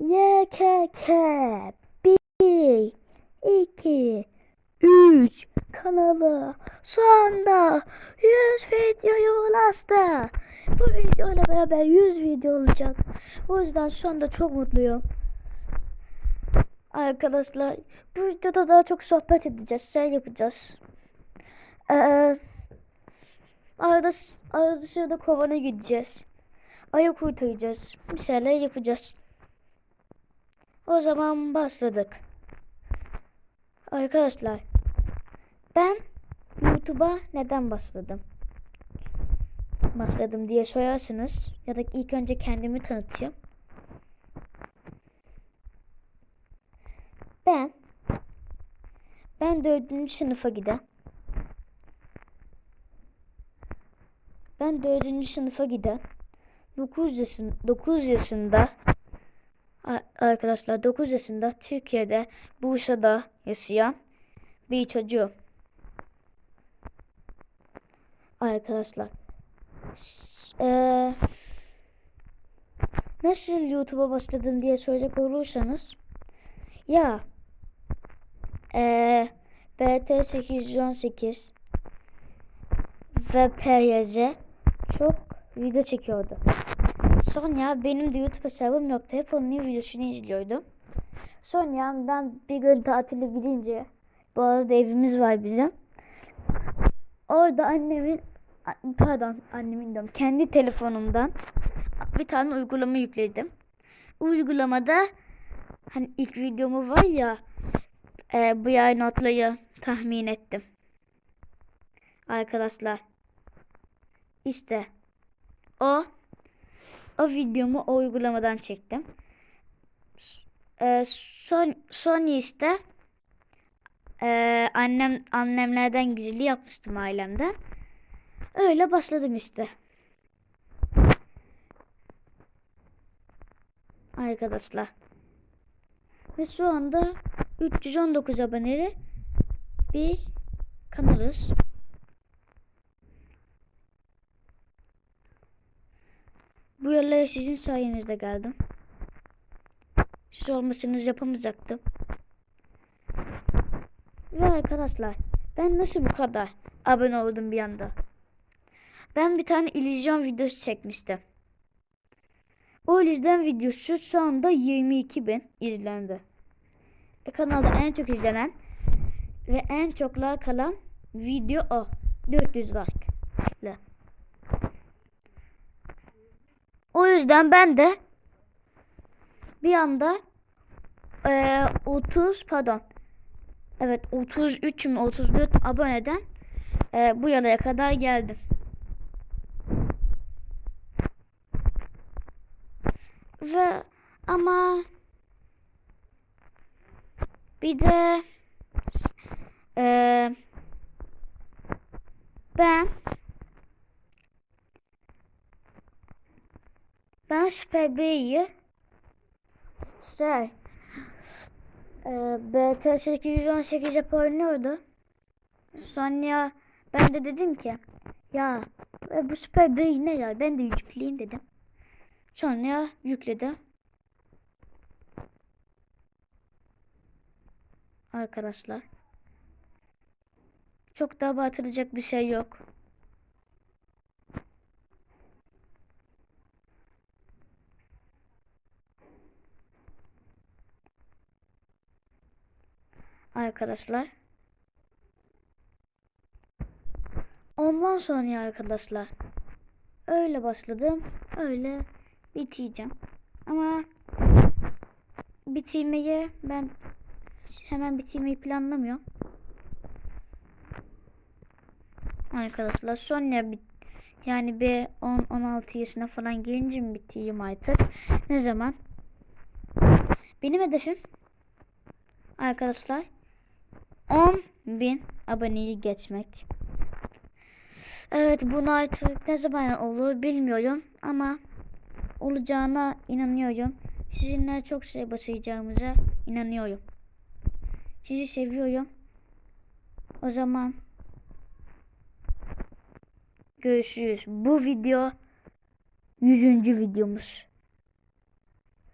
YKK 1 2 3 kanalı anda 100 videoya ulaştı. Bu videoyla beraber 100 video olacak. O yüzden şu anda çok mutluyum. Arkadaşlar bu videoda daha çok sohbet edeceğiz, şey yapacağız. Ee, arada, arada sırada kovana gideceğiz. Ayı kurtaracağız. Bir şeyler yapacağız. O zaman başladık. Arkadaşlar ben YouTube'a neden başladım? Başladım diye sorarsınız ya da ilk önce kendimi tanıtayım. Ben ben dördüncü sınıfa giden ben dördüncü sınıfa giden 9 yaşın 9 yaşında arkadaşlar 9 yaşında Türkiye'de Bursa'da yaşayan bir çocuğum. Arkadaşlar eee, nasıl YouTube'a başladım diye soracak olursanız ya eee BT 818 ve PYC çok video çekiyordu. Sonra benim de YouTube hesabım yoktu. Hep onun videosunu izliyordum. Sonra ben bir gün tatile gidince Boğaz'da evimiz var bizim. Orada annemin pardon annemin diyorum kendi telefonumdan bir tane uygulama yükledim. Uygulamada hani ilk videomu var ya e, bu yay notlayı tahmin ettim. Arkadaşlar işte o o videomu o uygulamadan çektim. Ee, son son işte ee, annem annemlerden gizli yapmıştım ailemden. Öyle başladım işte. Arkadaşlar. Ve şu anda 319 aboneli bir kanalız. Bu yerlere sizin sayenizde geldim. Siz olmasanız yapamayacaktım. Ve arkadaşlar ben nasıl bu kadar abone oldum bir anda? Ben bir tane illüzyon videosu çekmiştim. O illüzyon videosu şu anda 22 bin izlendi. E, kanalda en çok izlenen ve en çok like alan video o. 400 like. O yüzden ben de bir anda eee 30 pardon evet 33 mü 34 aboneden eee, bu yaraya kadar geldim. Ve ama bir de eee, ben Süper B'yi şey e, BT 818 hep oynuyordu. Sonra ben de dedim ki ya e, bu Süper B'yi ne ya ben de yükleyeyim dedim. Sonra yükledim. Arkadaşlar. Çok daha batıracak bir şey yok. Arkadaşlar. Ondan sonra arkadaşlar öyle başladım. Öyle biteceğim. Ama bitirmeyi ben hemen bitirmeyi planlamıyorum. Arkadaşlar sonra bit yani bir 10-16 yaşına falan gelince mi bitireyim artık? Ne zaman? Benim hedefim arkadaşlar 10 bin aboneyi geçmek. Evet bunu artık ne zaman olur bilmiyorum ama olacağına inanıyorum. Sizinle çok şey başaracağımıza inanıyorum. Sizi seviyorum. O zaman görüşürüz. Bu video 100. videomuz.